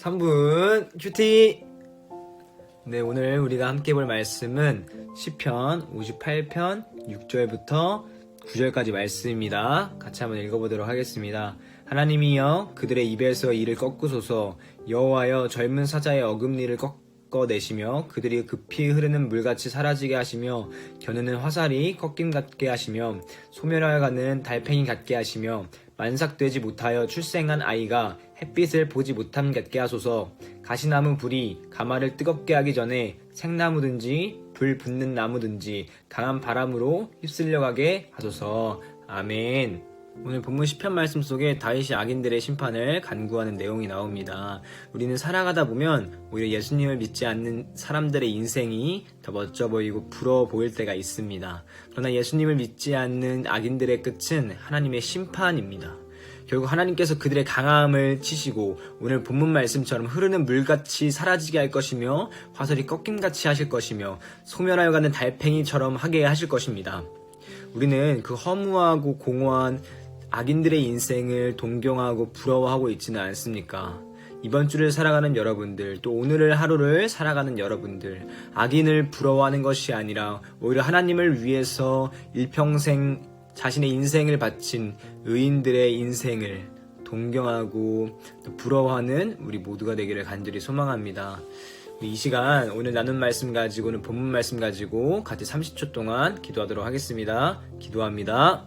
3분 큐티. 네 오늘 우리가 함께 볼 말씀은 시편 58편 6절부터 9절까지 말씀입니다. 같이 한번 읽어보도록 하겠습니다. 하나님이여 그들의 입에서 이를 꺾으소서. 여호와여 젊은 사자의 어금니를 꺾어내시며 그들이 급히 흐르는 물같이 사라지게 하시며 겨누는 화살이 꺾임 같게 하시며 소멸하여 가는 달팽이 같게 하시며 만삭되지 못하여 출생한 아이가 햇빛을 보지 못함 같게 하소서. 가시나무 불이 가마를 뜨겁게 하기 전에 생나무든지 불 붙는 나무든지 강한 바람으로 휩쓸려 가게 하소서. 아멘 오늘 본문 시편 말씀 속에 다윗이 악인들의 심판을 간구하는 내용이 나옵니다. 우리는 살아가다 보면 오히려 예수님을 믿지 않는 사람들의 인생이 더 멋져 보이고 부러워 보일 때가 있습니다. 그러나 예수님을 믿지 않는 악인들의 끝은 하나님의 심판입니다. 결국 하나님께서 그들의 강함을 치시고 오늘 본문 말씀처럼 흐르는 물같이 사라지게 할 것이며 화살이 꺾임같이 하실 것이며 소멸하여 가는 달팽이처럼 하게 하실 것입니다. 우리는 그 허무하고 공허한 악인들의 인생을 동경하고 부러워하고 있지는 않습니까? 이번 주를 살아가는 여러분들, 또 오늘을 하루를 살아가는 여러분들, 악인을 부러워하는 것이 아니라 오히려 하나님을 위해서 일평생 자신의 인생을 바친 의인들의 인생을 동경하고 또 부러워하는 우리 모두가 되기를 간절히 소망합니다. 이 시간 오늘 나눈 말씀 가지고는 본문 말씀 가지고 같이 30초 동안 기도하도록 하겠습니다. 기도합니다.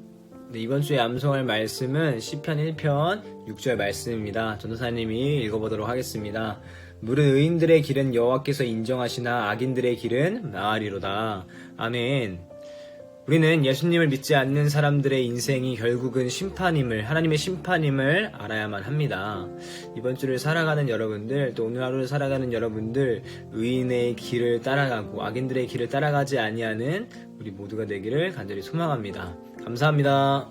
네, 이번 주에 암송할 말씀은 시편 1편 6절 말씀입니다. 전도사님이 읽어보도록 하겠습니다. 물은 의인들의 길은 여호와께서 인정하시나 악인들의 길은 나으리로다. 아멘. 우리는 예수님을 믿지 않는 사람들의 인생이 결국은 심판임을, 하나님의 심판임을 알아야만 합니다. 이번 주를 살아가는 여러분들, 또 오늘 하루를 살아가는 여러분들, 의인의 길을 따라가고 악인들의 길을 따라가지 아니하는 우리 모두가 되기를 간절히 소망합니다. 감사합니다.